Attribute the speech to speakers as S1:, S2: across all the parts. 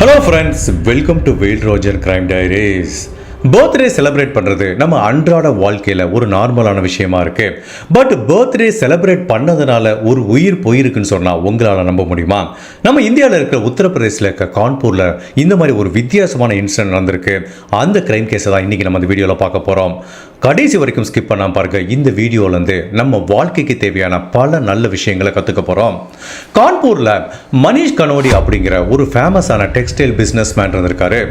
S1: Hello friends welcome to வெயில் Roger crime diaries birthday celebrate பண்ணுறது நம்ம அன்றாட வாழ்க்கையில் ஒரு நார்மலான விஷயமா இருக்கு. பட் பர்த்டே செலிப்ரேட் பண்ணதுனால ஒரு உயிர் போயிருக்குன்னு சொன்னால் உங்களால் நம்ப முடியுமா? நம்ம இந்தியாவில் இருக்கிற உத்தரப்பிரதேசில் இருக்க கான்பூரில் இந்த மாதிரி ஒரு வித்தியாசமான இன்சிடென்ட் நடந்திருக்கு. அந்த கிரைம் கேஸை தான் இன்றைக்கி நம்ம இந்த வீடியோவில் பார்க்க போகிறோம் கடைசி வரைக்கும் ஸ்கிப் பண்ணாம பாருங்க. இந்த வீடியோலேருந்து நம்ம வாழ்க்கைக்கு தேவையான பல நல்ல விஷயங்களை கற்றுக்க போகிறோம் கான்பூரில் மனிஷ் கனோடி அப்படிங்கிற ஒரு ஃபேமஸான டெக்ஸ்டைல் பிஸ்னஸ் மேன் இருந்திருக்காரு.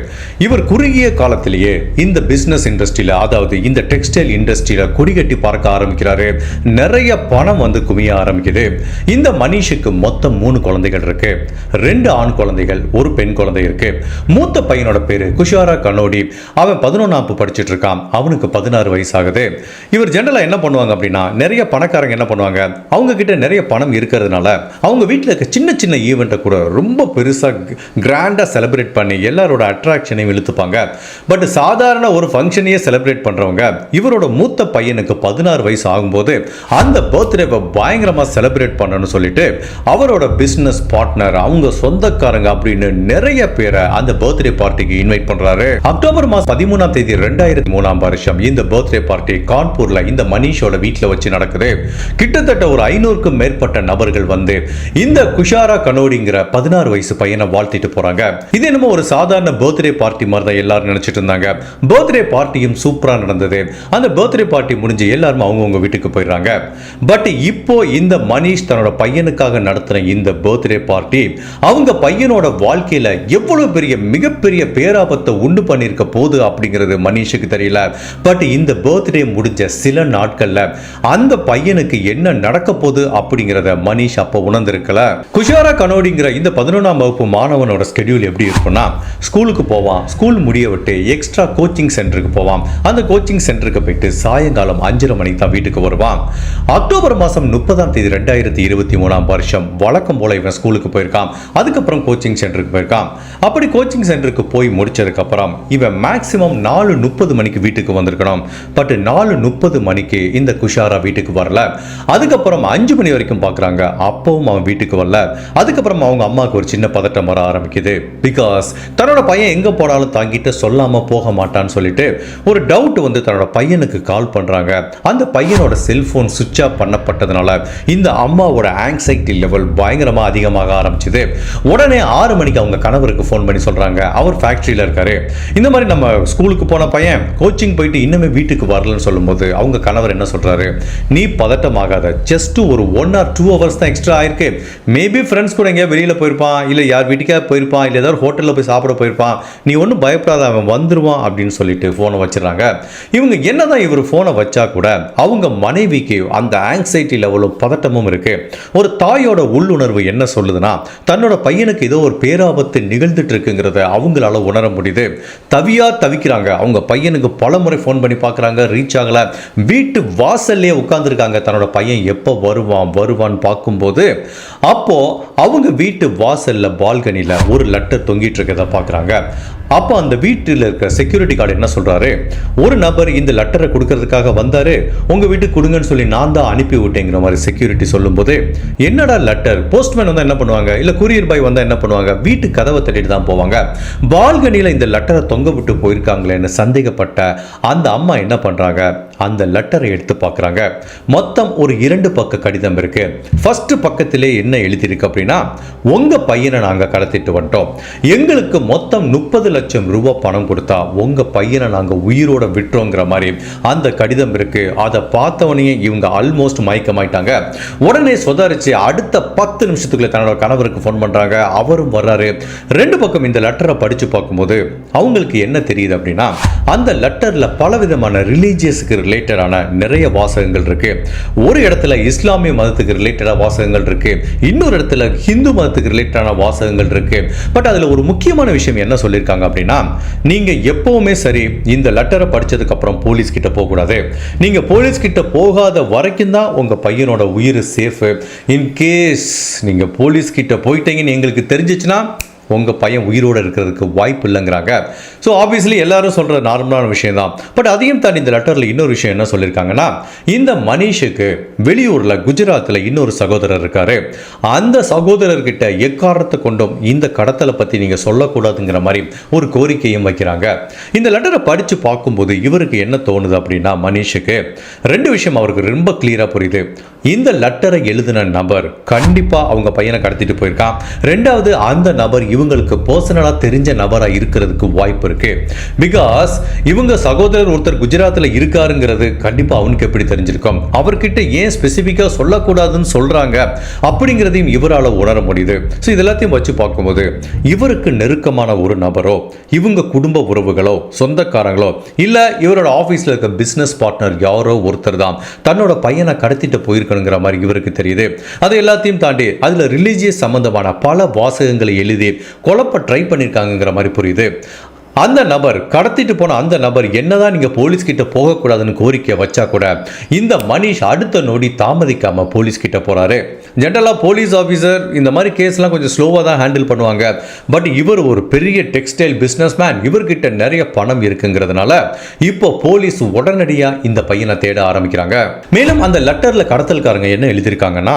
S1: இவர் குறுகிய காலத்திலேயே இந்த பிஸ்னஸ் இண்டஸ்ட்ரியில் அதாவது இந்த டெக்ஸ்டைல் இண்டஸ்ட்ரியில் கொடிகட்டி பார்க்க ஆரம்பிக்கிறாரு. நிறைய பணம் வந்து குமிய ஆரம்பிக்குது. இந்த மனிஷுக்கு மொத்தம் மூணு குழந்தைகள் இருக்கு. ரெண்டு ஆண் குழந்தைகள் ஒரு பெண் குழந்தை இருக்கு. மூத்த பையனோட பேரு குஷாரா கனோடி அவன் பதினொன்னாப்பு படிச்சிட்டு இருக்கான். அவனுக்கு பதினாறு வயசு ஆகுது இவர் ஜென்ரலாக என்ன பண்ணுவாங்க அப்படின்னா நிறைய பணக்காரங்க என்ன பண்ணுவாங்க? அவங்க கிட்ட நிறைய பணம் இருக்கிறதுனால அவங்க வீட்டில் இருக்க சின்ன சின்ன ஈவெண்ட்டை கூட ரொம்ப பெருசாக கிராண்டாக செலிப்ரேட் பண்ணி எல்லாரோட அட்ராக்ஷனையும் இழுத்துப்பாங்க. பட் சாதாரண ஒரு ஃபங்க்ஷனையே செலிப்ரேட் பண்ணுறவங்க இவரோட மூத்த பையனுக்கு பதினாறு வயசு ஆகும்போது அந்த பர்த்டேவை பயங்கரமாக செலிப்ரேட் பண்ணணும்னு சொல்லிட்டு அவரோட பிஸ்னஸ் பார்ட்னர் அவங்க சொந்தக்காரங்க அப்படின்னு நிறைய பேரை அந்த பர்த்டே பார்ட்டிக்கு இன்வைட் பண்றாரு. அக்டோபர் மாதம் பதிமூணாம் தேதி ரெண்டாயிரத்தி மூணாம் வருஷம் இந்த பர்த்டே பார்ட்டி கான்பூர்ல இந்த மனிஷோட வீட்டில் வச்சு நடக்குது. கிட்டத்தட்ட ஒரு ஐநூறுக்கும் மேற்பட்ட நபர்கள் வந்து இந்த குஷாரா கனோடிங்கிற பதினாறு வயசு பையனை வாழ்த்திட்டு போறாங்க. இது என்னமோ ஒரு சாதாரண பர்த்டே பார்ட்டி மாதிரி தான் எல்லாரும் நினைச்சிட்டு இருந்தாங்க. பர்த்டே பார்ட்டியும் சூப்பராக நடந்தது. அந்த பர்த்டே பார்ட்டி முடிஞ்சு எல்லாரும் அவங்கவுங்க வீட்டுக்கு போயிடுறாங்க. பட் இப்போ இந்த மனிஷ் தன்னோட பையனுக்காக நடத்துகிற இந்த பர்த்டே பார்ட்டி அவங்க பையனோட வாழ்க்கையில் எவ்வளவு பெரிய மிகப்பெரிய பேராபத்தை உண்டு பண்ணியிருக்க போகுது அப்படிங்கிறது மனிஷுக்கு தெரியல. பட் இந்த பர்த்டே முடிஞ்ச சில நாட்களில் அந்த பையனுக்கு என்ன நடக்க போகுது அப்படிங்கிறத மனிஷ் அப்போ உணர்ந்திருக்கல. குஷாரா கனோடிங்கிற இந்த பதினொன்றாம் வகுப்பு மாணவனோட ஸ்கெடியூல் எப்படி இருக்கும்னா ஸ்கூலுக்கு போவான். ஸ்கூல் முடிய விட்டு எக்ஸ்ட்ரா கோச்சிங் கோச்சிங் சென்டருக்கு போவான் அந்த கோச்சிங் சென்டருக்கு போயிட்டு சாயங்காலம் அஞ்சரை மணிக்கு தான் வீட்டுக்கு வருவான். அக்டோபர் மாதம் முப்பதாம் தேதி ரெண்டாயிரத்தி இருபத்தி மூணாம் வருஷம் வழக்கம் போல இவன் ஸ்கூலுக்கு போயிருக்கான். அதுக்கப்புறம் கோச்சிங் சென்டருக்கு போயிருக்கான். அப்படி கோச்சிங் சென்டருக்கு போய் முடிச்சதுக்கப்புறம் இவன் மேக்சிமம் நாலு முப்பது மணிக்கு வீட்டுக்கு வந்திருக்கணும். பட் நாலு முப்பது மணிக்கு இந்த குஷாரா வீட்டுக்கு வரல. அதுக்கப்புறம் அஞ்சு மணி வரைக்கும் பார்க்குறாங்க அப்பவும் அவன் வீட்டுக்கு வரல. அதுக்கப்புறம் அவங்க அம்மாவுக்கு ஒரு சின்ன பதட்டம் வர ஆரம்பிக்குது. பிகாஸ் தன்னோட பையன் எங்கே போனாலும் தாங்கிட்டு சொல்லாமல் போக மாட்டான். மாட்டான்னு சொல்லிட்டு ஒரு டவுட் வந்து தன்னோட பையனுக்கு கால் பண்ணுறாங்க அந்த பையனோட செல்ஃபோன் சுவிட்ச் ஆஃப் பண்ணப்பட்டதுனால இந்த அம்மாவோட ஆங்ஸைட்டி லெவல் பயங்கரமாக அதிகமாக ஆரம்பிச்சுது. உடனே ஆறு மணிக்கு அவங்க கணவருக்கு ஃபோன் பண்ணி சொல்கிறாங்க அவர் ஃபேக்ட்ரியில் இருக்காரு. இந்த மாதிரி நம்ம ஸ்கூலுக்கு போன பையன் கோச்சிங் போயிட்டு இன்னுமே வீட்டுக்கு வரலன்னு சொல்லும்போது அவங்க கணவர் என்ன சொல்கிறாரு நீ பதட்டமாகாத. ஜஸ்ட் ஒரு ஒன் ஆர் டூ ஹவர்ஸ் தான் எக்ஸ்ட்ரா ஆயிருக்கு. மேபி ஃப்ரெண்ட்ஸ் கூட எங்கேயா வெளியில் போயிருப்பான். இல்லை யார் வீட்டுக்காக போயிருப்பான். இல்லை ஏதாவது ஹோட்டலில் போய் சாப்பிட போயிருப்பான். நீ ஒன்றும் பயப்படாத. அவன் வந்துருவான் அப்படின்னு அப்படின்னு சொல்லிட்டு ஃபோனை வச்சிடறாங்க. இவங்க என்னதான் இவர் ஃபோனை வச்சா கூட அவங்க மனைவிக்கு அந்த ஆங்ஸைட்டி லெவலும் பதட்டமும் இருக்கு. ஒரு தாயோட உள்ளுணர்வு என்ன சொல்லுதுன்னா தன்னோட பையனுக்கு ஏதோ ஒரு பேராபத்து நிகழ்ந்துட்டு இருக்குங்கிறத அவங்களால உணர முடியுது. தவியா தவிக்கிறாங்க. அவங்க பையனுக்கு பல முறை ஃபோன் பண்ணி பார்க்குறாங்க ரீச் ஆகல. வீட்டு வாசல்லே உட்காந்துருக்காங்க தன்னோட பையன் எப்போ வருவான் வருவான்னு பார்க்கும்போது அப்போது அவங்க வீட்டு வாசல்ல பால்கனியில் ஒரு லெட்டர் தொங்கிட்டு இருக்கிறத பார்க்குறாங்க அப்போ அந்த வீட்டில் இருக்கிற செக்யூரிட்டி கார்டு என்ன சொல்றாரு? ஒரு நபர் இந்த லெட்டரை கொடுக்கறதுக்காக வந்தாரு உங்க வீட்டுக்கு கொடுங்கன்னு சொல்லி நான் தான் அனுப்பி விட்டேங்கிற மாதிரி செக்யூரிட்டி சொல்லும்போது என்னடா லெட்டர்? போஸ்ட்மேன் வந்தா என்ன பண்ணுவாங்க? இல்ல கூரியர் பாய் வந்தா என்ன பண்ணுவாங்க? வீட்டு கதவை தட்டிட்டு தான் போவாங்க. பால்கனியில் இந்த லெட்டரை தொங்க விட்டு போயிருக்காங்களேன்னு சந்தேகப்பட்ட அந்த அம்மா என்ன பண்றாங்க? அந்த லெட்டரை எடுத்து பார்க்குறாங்க. மொத்தம் ஒரு இரண்டு பக்க கடிதம் இருக்கு. ஃபர்ஸ்ட் பக்கத்திலே என்ன எழுதியிருக்கு அப்படின்னா உங்க பையனை நாங்கள் கடத்திட்டு வந்துட்டோம். எங்களுக்கு மொத்தம் முப்பது லட்சம் ரூபாய் பணம் கொடுத்தா உங்க பையனை நாங்கள் உயிரோட விட்டுறோங்கிற மாதிரி அந்த கடிதம் இருக்கு. அதை பார்த்தவனையே இவங்க ஆல்மோஸ்ட் மயக்கமாயிட்டாங்க. உடனே சுதாரிச்சு அடுத்த பத்து நிமிஷத்துக்குள்ள தன்னோட கணவருக்கு ஃபோன் பண்றாங்க. அவரும் வர்றாரு. ரெண்டு பக்கம் இந்த லெட்டரை படிச்சு பார்க்கும்போது அவங்களுக்கு என்ன தெரியுது அப்படின்னா அந்த லெட்டர்ல பலவிதமான ரிலீஜியஸுக்கு ரிலேட்டடான நிறைய வாசகங்கள் இருக்கு. ஒரு இடத்துல இஸ்லாமிய மதத்துக்கு ரிலேட்டடான வாசகங்கள் இருக்கு. இன்னொரு இடத்துல ஹிந்து மதத்துக்கு ரிலேட்டடான வாசகங்கள் இருக்கு. பட் அதில் ஒரு முக்கியமான விஷயம் என்ன சொல்லியிருக்காங்க அப்படின்னா நீங்கள் எப்போவுமே சரி இந்த லெட்டரை படிச்சதுக்கு அப்புறம் போலீஸ் கிட்ட போகக்கூடாது நீங்கள் போலீஸ் கிட்ட போகாத வரைக்கும் தான் உங்கள் பையனோட உயிர் சேஃபு இன்கேஸ் நீங்கள் போலீஸ் கிட்ட போயிட்டீங்கன்னு எங்களுக்கு தெரிஞ்சிச்சுன்னா உங்கள் பையன் உயிரோடு இருக்கிறதுக்கு வாய்ப்பு இல்லைங்கிறாங்க. ஸோ ஆப்வியஸ்லி எல்லாரும் சொல்கிற நார்மலான விஷயம் தான் பட் அதையும் தாண்டி இந்த லெட்டரில் இன்னொரு விஷயம் என்ன சொல்லியிருக்காங்கன்னா இந்த மனிஷுக்கு வெளியூரில் குஜராத்தில் இன்னொரு சகோதரர் இருக்கார். அந்த சகோதரர்கிட்ட எக்காரணத்தை கொண்டும் இந்த கடத்தலை பற்றி நீங்கள் சொல்லக்கூடாதுங்கிற மாதிரி ஒரு கோரிக்கையும் வைக்கிறாங்க. இந்த லெட்டரை படித்து பார்க்கும்போது இவருக்கு என்ன தோணுது அப்படின்னா மனிஷுக்கு ரெண்டு விஷயம் அவருக்கு ரொம்ப கிளியராக புரியுது. இந்த லெட்டரை எழுதின நபர் கண்டிப்பாக அவங்க பையனை கடத்திட்டு போயிருக்கான். ரெண்டாவது அந்த நபர் இவங்களுக்கு பர்சனலாக தெரிஞ்ச நபராக இருக்கிறதுக்கு வாய்ப்பு இருக்கு. பிகாஸ் இவங்க சகோதரர் ஒருத்தர் குஜராத்தில் இருக்காருங்கிறது கண்டிப்பாக அவனுக்கு எப்படி தெரிஞ்சிருக்கும். அவர்கிட்ட ஏன் ஸ்பெசிஃபிக்காக சொல்லக்கூடாதுன்னு சொல்கிறாங்க அப்படிங்கிறதையும் இவரால் உணர முடியுது. ஸோ இது எல்லாத்தையும் வச்சு பார்க்கும்போது இவருக்கு நெருக்கமான ஒரு நபரோ இவங்க குடும்ப உறவுகளோ சொந்தக்காரங்களோ இல்லை இவரோட ஆஃபீஸில் இருக்க பிஸ்னஸ் பார்ட்னர் யாரோ ஒருத்தர் தான். தன்னோட பையனை கடத்திட்டு இருக்கணுங்கிற மாதிரி இவருக்கு தெரியுது. அது எல்லாத்தையும் தாண்டி அதில் ரிலீஜியஸ் சம்பந்தமான பல வாசகங்களை எழுதி குழப்ப ட்ரை பண்ணியிருக்காங்கிற மாதிரி புரியுது. அந்த நபர் கடத்திட்டு போன அந்த நபர் என்னதான் நீங்க போலீஸ் கிட்ட போகக்கூடாதுன்னு கோரிக்கை வச்சா கூட இந்த மனிஷ் அடுத்த நொடி தாமதிக்காம போலீஸ் கிட்ட போறாரு. ஜென்ரலா போலீஸ் ஆஃபீஸர் இந்த மாதிரி கேஸ்லாம் கொஞ்சம் ஸ்லோவாக தான் ஹேண்டில் பண்ணுவாங்க. பட் இவர் ஒரு பெரிய டெக்ஸ்டைல் பிஸ்னஸ் மேன் இவர்கிட்ட நிறைய பணம் இருக்குங்கிறதுனால இப்போ போலீஸ் உடனடியாக இந்த பையனை தேட ஆரம்பிக்கிறாங்க. மேலும் அந்த லெட்டரில் கடத்தல்காரங்க என்ன எழுதியிருக்காங்கன்னா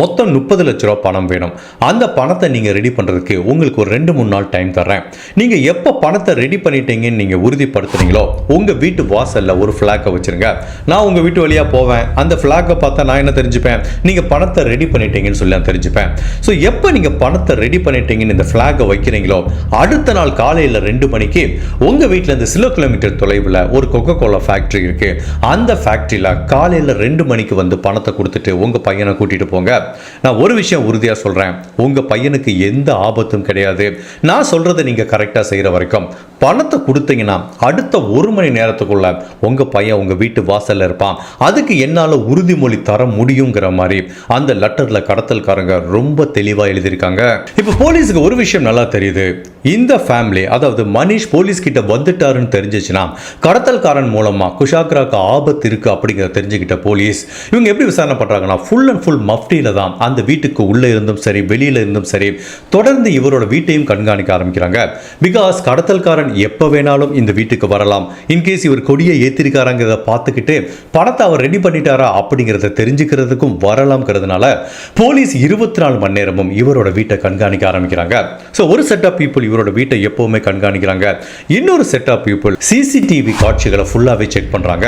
S1: மொத்தம் முப்பது லட்ச ரூபா பணம் வேணும். அந்த பணத்தை நீங்கள் ரெடி பண்ணுறதுக்கு உங்களுக்கு ஒரு ரெண்டு மூணு நாள் டைம் தர்றேன். நீங்கள் எப்போ பணத்தை ரெடி பண்ணிட்டீங்கன்னு நீங்கள் உறுதிப்படுத்துறீங்களோ உங்கள் வீட்டு வாசலில் ஒரு ஃப்ளாக்கை வச்சுருங்க. நான் உங்கள் வீட்டு வழியாக போவேன். அந்த ஃப்ளாக்கை பார்த்தா நான் என்ன தெரிஞ்சுப்பேன்? நீங்கள் பணத்தை ரெடி பண்ணிட்டீங்கன்னு சொல்லி நான் தெரிஞ்சுப்பேன். ஸோ எப்போ நீங்கள் பணத்தை ரெடி பண்ணிட்டீங்கன்னு இந்த ஃப்ளாகை வைக்கிறீங்களோ அடுத்த நாள் காலையில் ரெண்டு மணிக்கு உங்கள் வீட்டிலேருந்து சில கிலோமீட்டர் தொலைவில் ஒரு கொக்கோ கோலா ஃபேக்ட்ரி இருக்குது அந்த ஃபேக்ட்ரியில் காலையில் ரெண்டு மணிக்கு வந்து பணத்தை கொடுத்துட்டு உங்கள் பையனை கூட்டிகிட்டு போங்க. நான் ஒரு விஷயம் உறுதியாக சொல்கிறேன் உங்கள் பையனுக்கு எந்த ஆபத்தும் கிடையாது. நான் சொல்கிறத நீங்கள் கரெக்டாக செய்கிற வரைக்கும் பணத்தை கொடுத்தீங்கன்னா அடுத்த ஒரு மணி நேரத்துக்குள்ள உங்கள் பையன் உங்கள் வீட்டு வாசலில் இருப்பான். அதுக்கு என்னால் உறுதிமொழி தர முடியுங்கிற மாதிரி அந்த லெட்டரில் கடத்தல்காரங்க ரொம்ப தெளிவாக எழுதியிருக்காங்க. இப்போ போலீஸுக்கு ஒரு விஷயம் நல்லா தெரியுது. இந்த ஃபேமிலி அதாவது மனிஷ் போலீஸ் கிட்ட வந்துட்டாருன்னு தெரிஞ்சிச்சுன்னா கடத்தல்காரன் மூலமாக குஷாக்ராக்கு ஆபத்து இருக்கு அப்படிங்கிறத தெரிஞ்சுக்கிட்ட போலீஸ். இவங்க எப்படி விசாரணை பண்ணுறாங்கன்னா ஃபுல் அண்ட் ஃபுல் மஃப்டியில் தான் அந்த வீட்டுக்கு உள்ளே இருந்தும் சரி வெளியில் இருந்தும் சரி தொடர்ந்து இவரோட வீட்டையும் கண்காணிக்க ஆரம்பிக்கிறாங்க. பிகாஸ் கடத்தல்காரன் எப்போ வேணாலும் இந்த வீட்டுக்கு வரலாம். இன்கேஸ் இவர் கொடியை ஏற்றிருக்காராங்கிறத பார்த்துக்கிட்டு பணத்தை அவர் ரெடி பண்ணிட்டாரா அப்படிங்கிறத தெரிஞ்சுக்கிறதுக்கும் வரலாம்ங்கிறதுனால போலீஸ் இருபத்தி நாலு மணி நேரமும் இவரோட வீட்டை கண்காணிக்க ஆரம்பிக்கிறாங்க. ஸோ ஒரு செட் ஆஃப் பீப்புள் இவரோட வீட்டை எப்பவுமே கண்காணிக்கிறாங்க. இன்னொரு செட் ஆஃப் பீப்புள் சிசிடிவி காட்சிகளை ஃபுல்லாகவே செக் பண்ணுறாங்க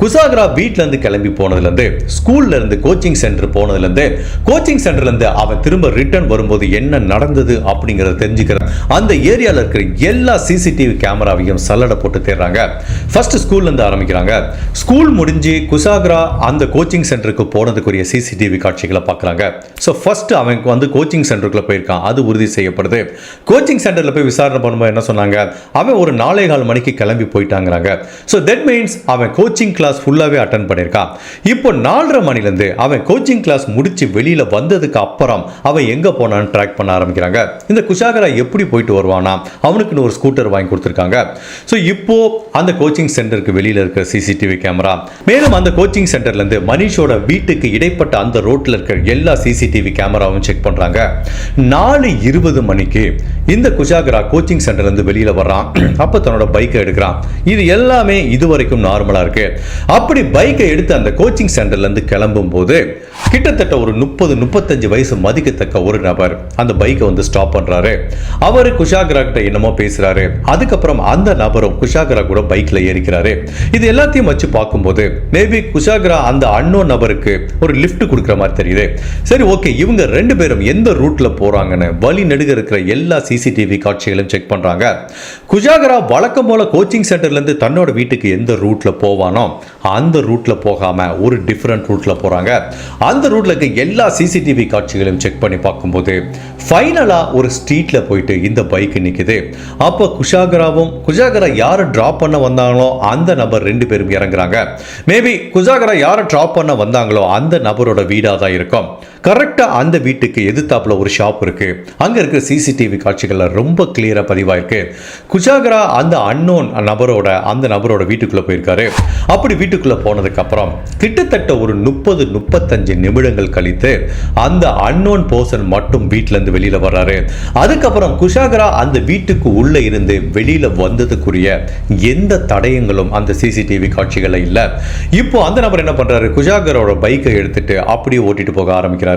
S1: குசாகரா வீட்டிலேருந்து கிளம்பி போனதுலேருந்து ஸ்கூல்ல இருந்து கோச்சிங் சென்டர் போனதுலேருந்து கோச்சிங் சென்டர்லேருந்து அவன் திரும்ப ரிட்டர்ன் வரும்போது என்ன நடந்தது அப்படிங்கிறத தெரிஞ்சுக்கிறேன் அந்த ஏரியாவில் இருக்கிற எல்லா சிசிடிவி சிசிடிவி கேமராவையும் சல்லடை போட்டு தேடுறாங்க. ஃபர்ஸ்ட் ஸ்கூல்லேருந்து ஆரம்பிக்கிறாங்க. ஸ்கூல் முடிஞ்சு குசாகரா அந்த கோச்சிங் சென்டருக்கு போனதுக்குரிய சிசிடிவி காட்சிகளை பார்க்குறாங்க. ஸோ ஃபர்ஸ்ட் அவன் வந்து கோச்சிங் சென்டருக்குள்ள போயிருக்கான். அது உறுதி செய்யப்படுது. கோச்சிங் சென்டரில் போய் விசாரணை பண்ணும்போது என்ன சொன்னாங்க? அவன் ஒரு நாலே கால் மணிக்கு கிளம்பி போயிட்டாங்கிறாங்க. ஸோ தட் மீன்ஸ் அவன் கோச்சிங் கிளாஸ் ஃபுல்லாகவே அட்டன் பண்ணியிருக்கான். இப்போ நாலரை மணிலேருந்து அவன் கோச்சிங் கிளாஸ் முடிச்சு வெளியில் வந்ததுக்கு அப்புறம் அவன் எங்கே போனான்னு ட்ராக் பண்ண ஆரம்பிக்கிறாங்க. இந்த குஷாகரா எப்படி போயிட்டு வருவானா? அவனுக்குன்னு ஒரு ஸ்கூட்டர் வாங்கி கொடுத்துருக்காங்க. ஸோ இப்போ அந்த கோச்சிங் சென்டருக்கு வெளியில் இருக்கிற சிசிடிவி கேமரா மேலும் அந்த கோச்சிங் சென்டர்லேருந்து மனிஷோட வீட்டுக்கு இடைப்பட்ட அந்த ரோட்டில் இருக்கிற எல்லா சிசிடிவி கேமராவும் செக் பண்ணுறாங்க நாலு இருபது மணிக்கு இந்த குஷாகரா கோச்சிங் சென்டர்லேருந்து வெளியில் வர்றான். அப்போ தன்னோட பைக்கை எடுக்கிறான். இது எல்லாமே இதுவரைக்கும் நார்மலாக இருக்கு. அப்படி பைக்கை எடுத்து அந்த கோச்சிங் சென்டர்லேருந்து கிளம்பும் போது கிட்டத்தட்ட ஒரு முப்பது முப்பத்தஞ்சு வயசு மதிக்கத்தக்க ஒரு நபர் அந்த பைக்கை வந்து ஸ்டாப் பண்றாரு. அவரு குஷாகரா கிட்ட என்னமோ பேசுறாரு. அதுக்கப்புறம் அந்த நபரும் குஷாகரா கூட பைக்ல ஏறிக்கிறாரு. இது எல்லாத்தையும் வச்சு பார்க்கும்போது மேபி குஷாகரா அந்த அன்னோ நபருக்கு ஒரு லிஃப்ட் கொடுக்குற மாதிரி தெரியுது. சரி ஓகே இவங்க ரெண்டு பேரும் எந்த ரூட்ல போறாங்கன்னு வழி நெடுக இருக்கிற எல்லா சிசிடிவி காட்சிகளையும் செக் பண்றாங்க. குஷாகரா வழக்கம் போல கோச்சிங் சென்டர்ல இருந்து தன்னோட வீட்டுக்கு எந்த ரூட்ல போவானோ அந்த ரூட்ல போகாம ஒரு டிஃப்ரெண்ட் ரூட்ல போறாங்க. அந்த ரூட்ல இருக்க எல்லா சிசிடிவி காட்சிகளையும் செக் பண்ணி பார்க்கும்போது ஃபைனலா ஒரு ஸ்ட்ரீட்ல போயிட்டு இந்த பைக் நிற்குது அப்போ குஷாகராவும் குஷாகரா யாரை டிராப் பண்ண வந்தாங்களோ அந்த நபர் ரெண்டு பேரும் இறங்குறாங்க. மேபி குஷாகரா யாரை டிராப் பண்ண வந்தாங்களோ அந்த நபரோட வீடாக தான் இருக்கும். கரெக்டாக அந்த வீட்டுக்கு எதிர்த்தாப்பில் ஒரு ஷாப் இருக்குது அங்கே இருக்கிற சிசிடிவி காட்சிகளில் ரொம்ப கிளியராக பதிவாயிருக்கு. குஜாகரா அந்த அன்னோன் நபரோட அந்த நபரோட வீட்டுக்குள்ளே போயிருக்காரு. அப்படி வீட்டுக்குள்ளே போனதுக்கப்புறம் கிட்டத்தட்ட ஒரு முப்பது முப்பத்தஞ்சு நிமிடங்கள் கழித்து அந்த அன்னோன் பர்சன் மட்டும் வீட்டிலேருந்து வெளியில் வர்றாரு. அதுக்கப்புறம் குஷாகரா அந்த வீட்டுக்கு உள்ளே இருந்து வெளியில் வந்ததுக்குரிய எந்த தடயங்களும் அந்த சிசிடிவி காட்சிகளில் இல்லை. இப்போ அந்த நபர் என்ன பண்ணுறாரு குஷாகரோட பைக்கை எடுத்துட்டு அப்படியே ஓட்டிட்டு போக ஆரம்பிக்கிறார்.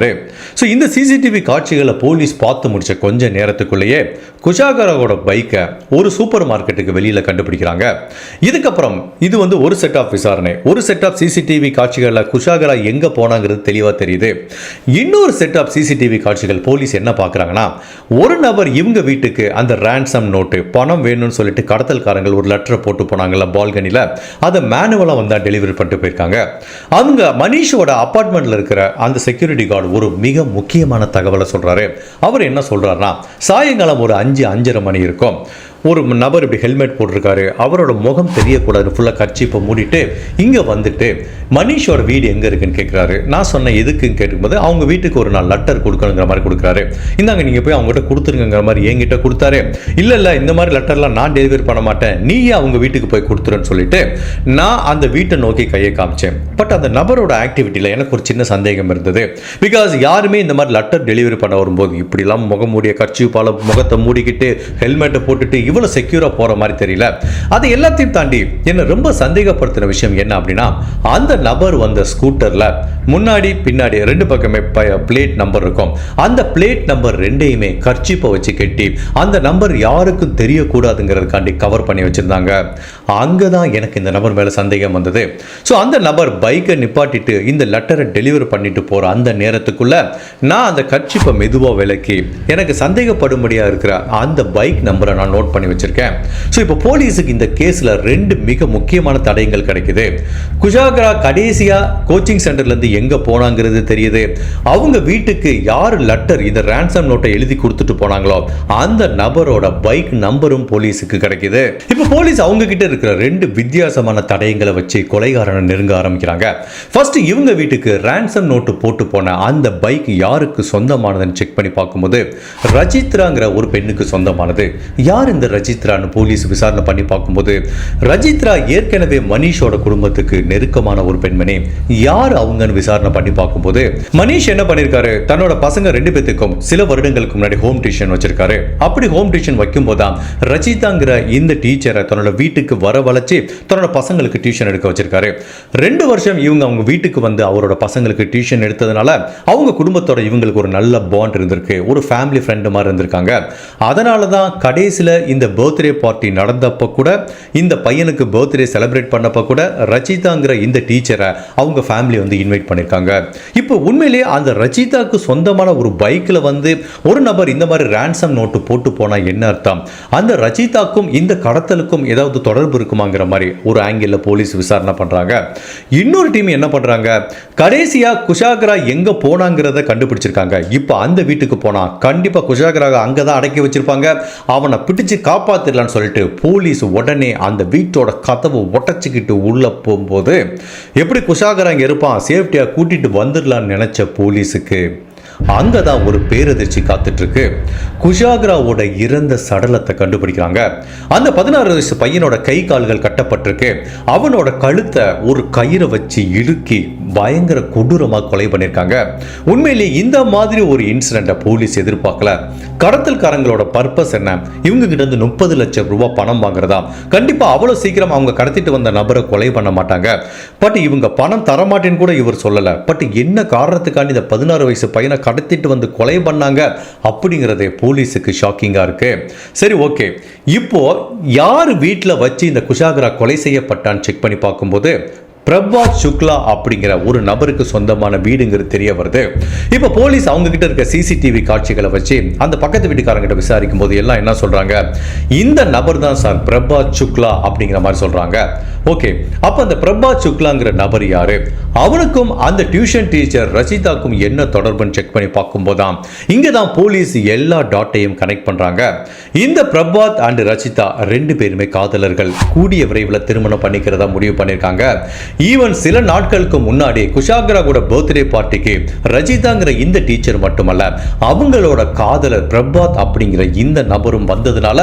S1: ஸோ இந்த சிசிடிவி காட்சிகளை போலீஸ் பார்த்து முடிச்ச கொஞ்ச நேரத்துக்குள்ளேயே குஷாகரோட பைக்கை ஒரு சூப்பர் மார்க்கெட்டுக்கு வெளியில் கண்டுபிடிக்கிறாங்க. இதுக்கப்புறம் இது வந்து ஒரு செட் ஆஃப் விசாரணை. ஒரு செட் ஆஃப் சிசிடிவி காட்சிகளில் குஷாகரா எங்கே போனாங்கிறது தெளிவாக தெரியுது. இன்னொரு செட் ஆஃப் சிசிடிவி காட்சிகள் போலீஸ் என்ன பார்க்குறாங்கன்னா ஒரு நபர் இவங்க வீட்டுக்கு அந்த ரேன்சம் நோட்டு பணம் வேணும்னு சொல்லிட்டு கடத்தல்காரங்கள் ஒரு லெட்டரை போட்டு போனாங்கல்ல பால்கனியில் அதை மேனுவலாக வந்தால் டெலிவரி பண்ணிட்டு போயிருக்காங்க. அவங்க மனிஷோட அப்பார்ட்மெண்ட்டில் இருக்கிற அந்த செக்யூரிட்டி கார்டு ஒரு மிக முக்கியமான தகவலை சொல்கிறாரு அவர் என்ன சொல்கிறாருன்னா சாயங்காலம் ஒரு அஞ்சு அஞ்சரை மணி இருக்கும். ஒரு நபர் இப்படி ஹெல்மெட் போட்டிருக்காரு அவரோட முகம் தெரியக்கூடாது ஃபுல்லாக கர்ச்சிப்பை மூடிட்டு இங்கே வந்துட்டு மனிஷோட வீடு எங்கே இருக்குன்னு கேட்குறாரு நான் சொன்னேன் எதுக்குன்னு கேட்கும்போது அவங்க வீட்டுக்கு ஒரு நாள் லெட்டர் கொடுக்கணுங்கிற மாதிரி கொடுக்குறாரு. இந்தாங்க நீங்கள் போய் அவங்ககிட்ட கொடுத்துருங்கிற மாதிரி என்கிட்ட கொடுத்தாரு. இல்லை இல்லை இந்த மாதிரி லெட்டர்லாம் நான் டெலிவரி பண்ண மாட்டேன். நீயே அவங்க வீட்டுக்கு போய் கொடுத்துருன்னு சொல்லிட்டு நான் அந்த வீட்டை நோக்கி கையை காமிச்சேன். பட் அந்த நபரோட ஆக்டிவிட்டியில் எனக்கு ஒரு சின்ன சந்தேகம் இருந்தது. பிகாஸ் யாருமே இந்த மாதிரி லெட்டர் டெலிவரி பண்ண வரும்போது இப்படிலாம் முகம் முகமூடிய கர்ச்சிப்பால முகத்தை மூடிக்கிட்டு ஹெல்மெட்டை போட்டுட்டு இவ்வளோ செக்யூராக போகிற மாதிரி தெரியல. அது எல்லாத்தையும் தாண்டி என்னை ரொம்ப சந்தேகப்படுத்துகிற விஷயம் என்ன அப்படின்னா அந்த நபர் வந்த ஸ்கூட்டரில் முன்னாடி பின்னாடி ரெண்டு பக்கமே பிளேட் நம்பர் இருக்கும். அந்த பிளேட் நம்பர் ரெண்டையுமே கர்ச்சிப்பை வச்சு கட்டி அந்த நம்பர் யாருக்கும் தெரியக்கூடாதுங்கிறதுக்காண்டி கவர் பண்ணி வச்சுருந்தாங்க. அங்கே தான் எனக்கு இந்த நபர் மேலே சந்தேகம் வந்தது. ஸோ அந்த நபர் பைக்கை நிப்பாட்டிட்டு இந்த லெட்டரை டெலிவரி பண்ணிட்டு போகிற அந்த நேரத்துக்குள்ளே நான் அந்த கர்ச்சிப்பை மெதுவாக விலக்கி எனக்கு சந்தேகப்படும்படியாக இருக்கிற அந்த பைக் நம்பரை நான் நோட் பண்ணி பண்ணி வச்சிருக்கேன். ஸோ இப்போ போலீஸுக்கு இந்த கேஸில் ரெண்டு மிக முக்கியமான தடயங்கள் கிடைக்குது. குஜாகரா கடைசியாக கோச்சிங் சென்டர்லேருந்து எங்கே போனாங்கிறது தெரியுது. அவங்க வீட்டுக்கு யார் லெட்டர் இந்த ரேன்சம் நோட்டை எழுதி கொடுத்துட்டு போனாங்களோ அந்த நபரோட பைக் நம்பரும் போலீஸுக்கு கிடைக்குது. இப்போ போலீஸ் அவங்க கிட்ட இருக்கிற ரெண்டு வித்தியாசமான தடயங்களை வச்சு கொலைகாரனை நெருங்க ஆரம்பிக்கிறாங்க. ஃபர்ஸ்ட் இவங்க வீட்டுக்கு ரேன்சம் நோட்டு போட்டு போன அந்த பைக் யாருக்கு சொந்தமானதுன்னு செக் பண்ணி பார்க்கும்போது ரஜித்ராங்கிற ஒரு பெண்ணுக்கு சொந்தமானது. யார் இந்த ரஜித்ரான்னு போலீஸ் விசாரணை பண்ணி பார்க்கும்போது ரஜித்ரா ஏற்கனவே மனிஷோட குடும்பத்துக்கு நெருக்கமான ஒரு பெண்மணி. யார் அவங்கன்னு விசாரணை பண்ணி பார்க்கும்போது மனிஷ் என்ன பண்ணிருக்காரு? தன்னோட பசங்க ரெண்டு பேத்துக்கும் சில வருடங்களுக்கு முன்னாடி ஹோம் டியூஷன் வச்சிருக்காரு. அப்படி ஹோம் டியூஷன் வைக்கும் போதுதான் ரஜிதாங்கிற இந்த டீச்சரை தன்னோட வீட்டுக்கு வர வளைச்சு தன்னோட பசங்களுக்கு டியூஷன் எடுக்க வச்சிருக்காரு. ரெண்டு வருஷம் இவங்க அவங்க வீட்டுக்கு வந்து அவரோட பசங்களுக்கு டியூஷன் எடுத்ததுனால அவங்க குடும்பத்தோட இவங்களுக்கு ஒரு நல்ல பாண்ட் இருந்திருக்கு. ஒரு ஃபேமிலி ஃப்ரெண்டு மாதிரி இருந்திருக்காங்க. அதனால தான் கடைசியில் இந்த பர்த்டே பார்ட்டி நடந்தப்போ கூட இந்த பையனுக்கு பர்த்டே செலிப்ரேட் பண்ணப்போ கூட ரச்சிதாங்கிற இந்த டீச்சரை அவங்க ஃபேமிலி வந்து இன்வைட் பண்ணியிருக்காங்க இப்போ உண்மையிலேயே அந்த ரச்சிதாக்கு சொந்தமான ஒரு பைக்கில் வந்து ஒரு நபர் இந்த மாதிரி ரேன்சம் நோட்டு போட்டு போனால் என்ன அர்த்தம்? அந்த ரச்சிதாக்கும் இந்த கடத்தலுக்கும் ஏதாவது தொடர்பு இருக்குமாங்கிற மாதிரி ஒரு ஆங்கிளில் போலீஸ் விசாரணை பண்ணுறாங்க இன்னொரு டீம் என்ன பண்ணுறாங்க கடைசியாக குஷாகரா எங்கே போனாங்கிறத கண்டுபிடிச்சிருக்காங்க. இப்போ அந்த வீட்டுக்கு போனால் கண்டிப்பாக குஷாகரா அங்கே தான் அடக்கி வச்சிருப்பாங்க. அவனை பிடிச்சு காப்பாத்திடலான்னு சொல்லிட்டு போலீஸ் உடனே அந்த வீட்டோட கதவை உடச்சிக்கிட்டு உள்ளே போகும்போது எப்படி குஷாகரா இருப்பான்? சேஃப்டியாக கூட்டிகிட்டு வந்துடலான்னு நினச்ச போலீஸுக்கு அங்கே தான் ஒரு பேரதிர்ச்சி காத்துட்ருக்கு. குஷாகராவோட இறந்த சடலத்தை கண்டுபிடிக்கிறாங்க. அந்த பதினாறு வயசு பையனோட கை கால்கள் கட்டப்பட்டிருக்கு. அவனோட கழுத்தை ஒரு கயிறை வச்சு இழுக்கி பயங்கர கொடூரமாக கொலை பண்ணியிருக்காங்க. உண்மையிலேயே இந்த மாதிரி ஒரு இன்சிடெண்ட்டை போலீஸ் எதிர்பார்க்கல. கடத்தல்காரங்களோட பர்பஸ் என்ன? இவங்க கிட்ட இருந்து முப்பது லட்சம் ரூபாய் பணம் வாங்குறதா? கண்டிப்பாக அவ்வளோ சீக்கிரம் அவங்க கடத்திட்டு வந்த நபரை கொலை பண்ண மாட்டாங்க. பட் இவங்க பணம் தரமாட்டேன்னு கூட இவர் சொல்லலை. பட் என்ன காரணத்துக்காண்டி இந்த பதினாறு வயசு பையனை கடத்திட்டு வந்து கொலை பண்ணாங்க அப்படிங்கிறது போலீஸுக்கு ஷாக்கிங்காக இருக்குது சரி ஓகே இப்போ யார் வீட்டில் வச்சு இந்த குஷாகரா கொலை செய்யப்பட்டான்னு செக் பண்ணி பார்க்கும்போது பிரபாத் சுக்லா அப்படிங்கிற ஒரு நபருக்கு சொந்தமான வீடுங்கிறது தெரிய வருது. இப்போ போலீஸ் அவங்க கிட்ட இருக்க சிசிடிவி காட்சிகளை வச்சு அந்த பக்கத்து வீட்டுக்காரங்கிட்ட விசாரிக்கும் போது எல்லாம் என்ன சொல்றாங்க? இந்த நபர் தான் சார் பிரபாத் சுக்லா அப்படிங்கிற மாதிரி சொல்றாங்க. ஓகே. அப்போ அந்த பிரபாத் சுக்லாங்கிற நபர் யாரு? அவனுக்கும் அந்த டியூஷன் டீச்சர் ரசிதாக்கும் என்ன தொடர்புன்னு செக் பண்ணி பார்க்கும்போதுதான் இங்கே தான் போலீஸ் எல்லா டாட்டையும் கனெக்ட் பண்ணுறாங்க இந்த பிரபாத் அண்ட் ரசிதா ரெண்டு பேருமே காதலர்கள். கூடிய விரைவில் திருமணம் பண்ணிக்கிறதா முடிவு பண்ணியிருக்காங்க. ஈவன் சில நாட்களுக்கு முன்னாடி குஷாகரா கூட பர்த்டே பார்ட்டிக்கு ரஜிதாங்கிற இந்த டீச்சர் மட்டுமல்ல அவங்களோட காதலர் பிரபாத் அப்படிங்கிற இந்த நபரும் வந்ததுனால